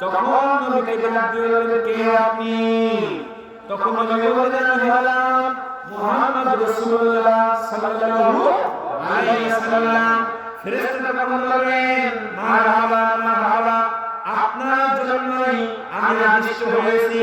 তখন নবীকে তখন নবী বললেন, আমি হলাম মুহাম্মদ রাসূলুল্লাহ সাল্লাল্লাহু আলাইহি ওয়াসাল্লাম ফেরেশতারা তখন মারহাবা মারহাবা, আপনার জন্যই আমি আদিষ্ট হয়েছি।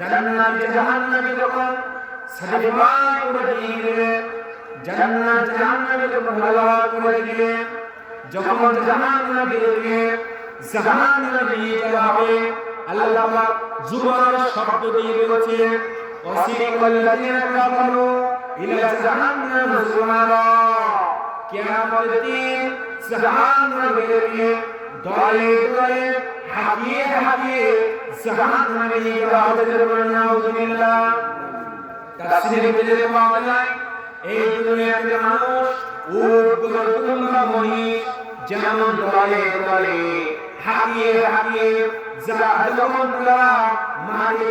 জান্নাত জাহান্নামে যখন সার্টিফাই করে দিবে জান্নাত জাহান্নামে যখন হালাল করে দিবে যখন জাহান্নামে দিবে জাহান্নামে যাওয়া হবে আল্লাহ পাক জুবানের শব্দ দিয়ে বলেছে ওয়াসিকাল্লাযীনা কাফারু ইলা জাহান্নাম সুমারা কিয়ামতের দিন জাহান্নামে দলে দলে হাকিয়ে হাকিয়ে জাহান্নামে নিয়ে যাওয়া হবে বলে নাউজুবিল্লাহ তাফসীরে বেজে পাওয়া যায় এই দুনিয়াতে মানুষ উটগুলো তোমরা মহিষ যেমন দলে দলে হাকিয়ে হাকিয়ে যারা যখন তারা মারে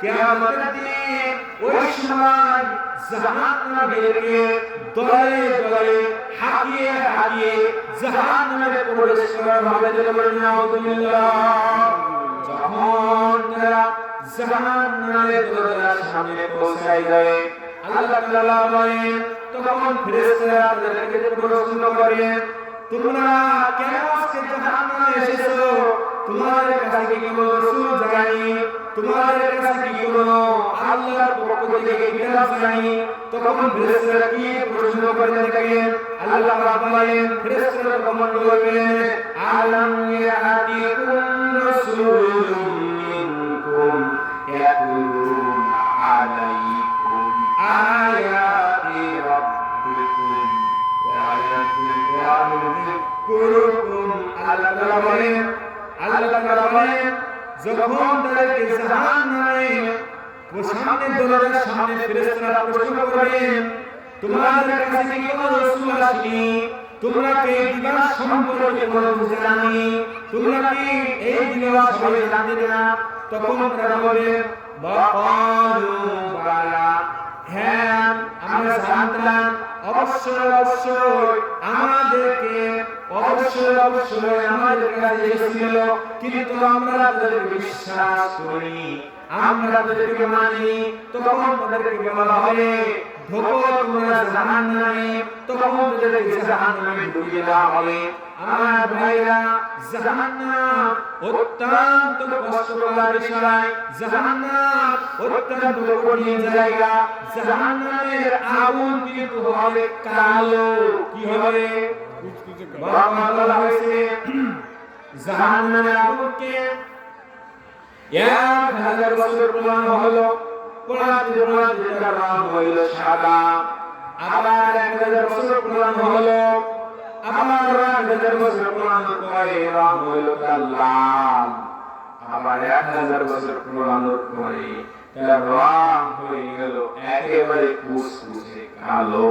কিয়ামতের দিন ওই সময় জাহান্নামীদেরকে দলে দলে হাকিয়ে হাকিয়ে জাহান্নামে প্রবেশ করানো হবে। যেটা বলেন নাউযুবিল্লাহ যখন তারা জাহান্নামের দরজার সামনে পৌঁছায় যাবে আল্লাহ তাআলা বলেন তখন ফেরেশতারা তাদেরকে প্রশ্ন করে, তোমরা কেন আজকে জাহান্নামে এসেছ? তোমাদের কাছে কি কোনো রাসূল যায়নি তোমাদের কাছে কি কোনো আল্লাহর পক্ষ থেকে কিতাব যায়নি তখন ফেরেশতারা কি প্রশ্ন করে দেখেন আল্লাহ পাক বলেন ফেরেশতারা তখন বলবেন আলাম ইয়াতিকুম তখন তারা হ্যাঁ আমরা জানতাম অবশ্যই অবশ্যই আমাদেরকে অবশ্যই অবশ্যই আমাদের কাছে এসেছিল কিন্তু আমরা তাদেরকে বিশ্বাস করি আমরা তাদেরকে মানি তখন তাদেরকে বলা হবে ধোপো তোমরা জাহান নামে তখন তাদেরকে জাহান নামে ঢুকিয়ে দেওয়া হবে আমার ভাইরা জাহান্নাম অত্যন্ত কষ্টকর বিষয় জাহান্নাম অত্যন্ত কঠিন জায়গা জাহান্নামের আগুন কিন্তু হবে কালো কি হবে? আগুনকে এক হাজার বছর পুরানো হলো বছর পুরানো পরে রং হইল তার লাল আবার এক হাজার বছর পুরানোর পরে, তার রং হয়ে গেল একেবারে কুসকুসে কালো।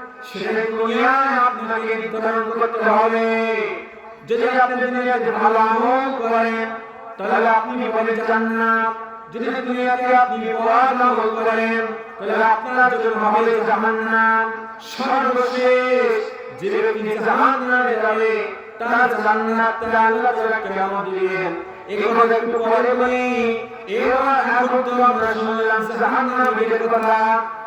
সেটা দুনিয়ায় আপনাকে নির্ধারণ করতে হবে। যদি আপনি দুনিয়াতে ভালো আমল করেন, তাহলে আপনি পাবেন জান্নাত যদি দুনিয়াতে আপনি বদ আমল করেন, তাহলে আপনার জন্য হবে জাহান্নাম। সর্বশেষ যে ব্যক্তি জাহান্নামে যাবে, তার জান্নাতে আল্লাহ তাআলা কেমন দিবেন। একটু পরে বলি, এবার এখন তো আমরা শুনলাম জাহান্নামের কথা।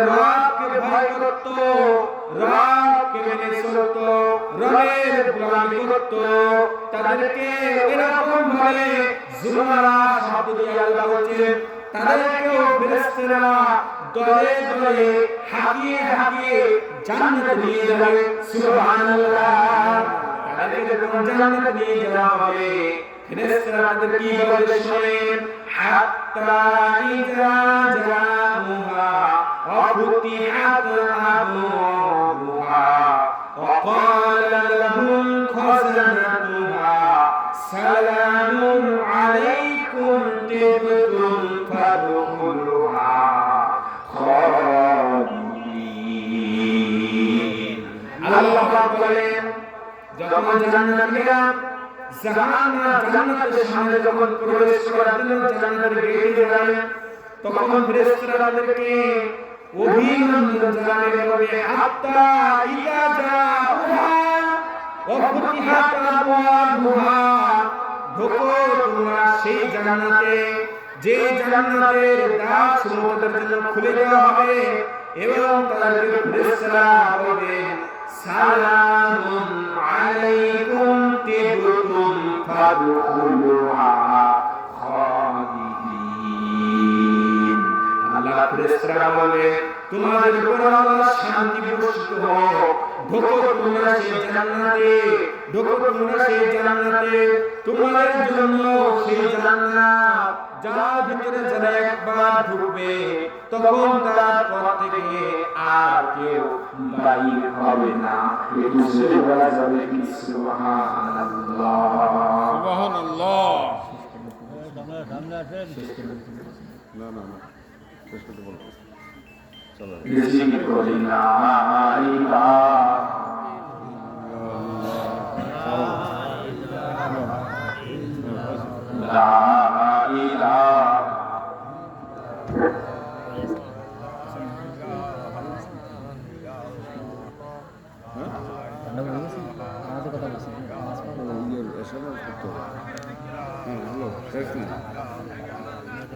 রবকে ভয় করত করত। তাদেরকে দিয়ে আল্লাহ বলছেন তাদেরকেও ফেরেশতারা কি বলে হাত্তা ইজা জামুহা وفتحت أبوابها وقال لهم خزنتها سلام عليكم طبتم فادخلوها خالدين আল্লাহ পাক বলেন যখন জান্নাতীরা সেই জান্নাতে যে জান্নাতের তোমাদের জন্য খুলে দেওয়া হবে এবং তাদেরকে ফেরেশতারা বলবে সালামুন আলাইকুম তিবতুম ফাদখুলুহা খালিদিন। আল্লাহ ফেরেশতারা বলে তোমাদের উপর আল্লাহ শান্তি বর্ষিত হোক ঢোকো তোমরা সেই জান্নাতে ঢোকো তোমরা সেই জান্নাতে। তোমাদের জন্য সেই জান্নাত যার ভিতরে যারা একবার ঢুকবে তখন তার পর থেকে আর কেউ বাইর হবে না। একটু সুরে বলা যাবে কি? সুবহানাল্লাহ। সুবহানাল্লাহ। না না না শেষ করতে বলব চলো জিকির করি না ইলাহা লা ইলাহা ইয়ের এসএমএস করতে হবে হ্যাঁ হ্যালো শেষ না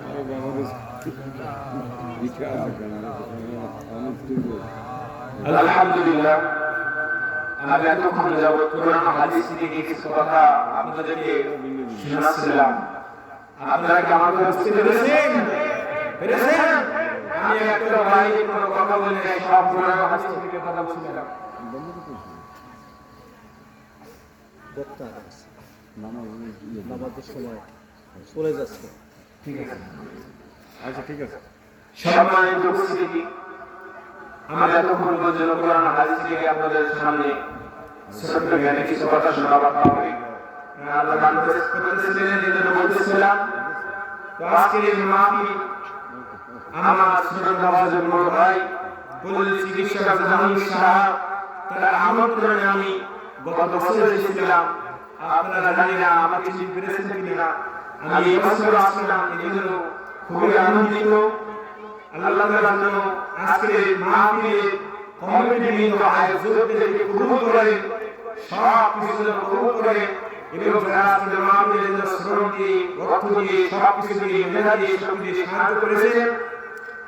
আরে বাবা রে লিখে আছে কেন আমি তুলবো আলহামদুলিল্লাহ আমরা এতক্ষণ যাবত কোরআন হাদিস থেকে কিছু কথা আপনাদেরকে শোনাচ্ছিলাম? আপনারা কি আমার বুঝতে পেরেছেন পেরেছেন আমি একটা ভাই কোনো কথা বলি নাই সব কোরআন হাদিস থেকে কথা বলছিলাম বক্তা আছে। নামাজের সময় চলে যাচ্ছে। ঠিক আছে। আচ্ছা ঠিক আছে। সম্মানিত উপস্থিতি, আমরা এতক্ষণ পর্যন্ত কোরআন হাদিস থেকে আপনাদের সামনে। ছোট্ট জ্ঞানে কিছু কথা শোনাবার হবে জন্য বলতেছিলাম আজকের এই মাহফিল আমার ছোট নওয়াজের বড় আমি গত বছর এসেছিলাম। আপনারা জানি না, আমার চিঠি কিনা। আমি এবছর আসলাম এই জন্য খুবই আনন্দিত। আল্লাহ তাআলা যেন আজকের এই মাহফিলে কমিটি বৃন্দ আয়োজকদেরকে কবুল করে সব কিছু যেন কবুল করে এবং যারা আজকের মাহফিলে যেন শ্রম দিয়ে অর্থ দিয়ে সব কিছু দিয়ে মেধা দিয়ে সব দিয়ে সাহায্য করেছেন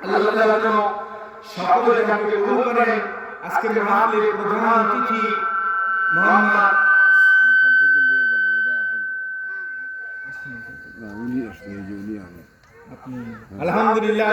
আল্লাহ তাআলা যেন সকলের কাছে কবুল আজকের মাহফিলের প্রধান অতিথি মোহাম্মদ আলহামদুলিল্লাহ।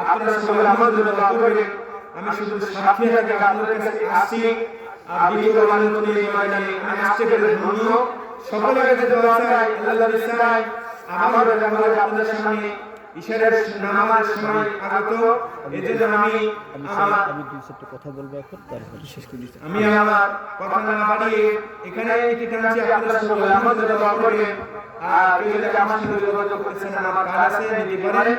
আপনারা সবাই আমার জন্য দোয়া করবেন। আমি শুধু সাক্ষী থেকে আপনাদের কাছে আসছি আর এই ময়দানে আমি আসতে পেরে ধন্য। সকলের কাছে দোয়া চাই আল্লাহ চাই। আমার আমার আপনাদের সামনে ঈশ্বরের নামাজের সময় আগত। এই আমি আমার আমি দুই চারটে কথা বলব এখন তারপরে শেষ করে দিচ্ছি। আমি আমার কথা না বাড়িয়ে এখানে এটি টানছি আপনারা সকলে আমার জন্য দোয়া করবেন। আর কেউ যদি আমার সঙ্গে যোগাযোগ করছেন আমার কাজ আছে নিতে পারেন